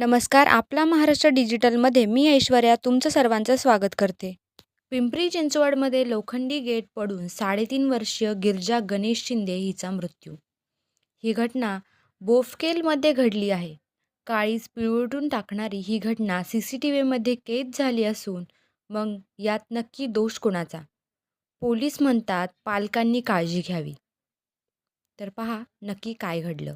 नमस्कार आपला महाराष्ट्र डिजिटलमध्ये मी ऐश्वर्या तुमचं सर्वांचं स्वागत करते. पिंपरी चिंचवडमध्ये लोखंडी गेट पडून साडेतीन वर्षीय गिरजा गणेश शिंदे हिचा मृत्यू. ही घटना बोफकेलमध्ये घडली आहे. काळीज पिळवटून टाकणारी ही घटना सी सी टी व्हीमध्ये कैद झाली असून मग यात नक्की दोष कोणाचा? पोलीस म्हणतात पालकांनी काळजी घ्यावी. तर पहा नक्की काय घडलं?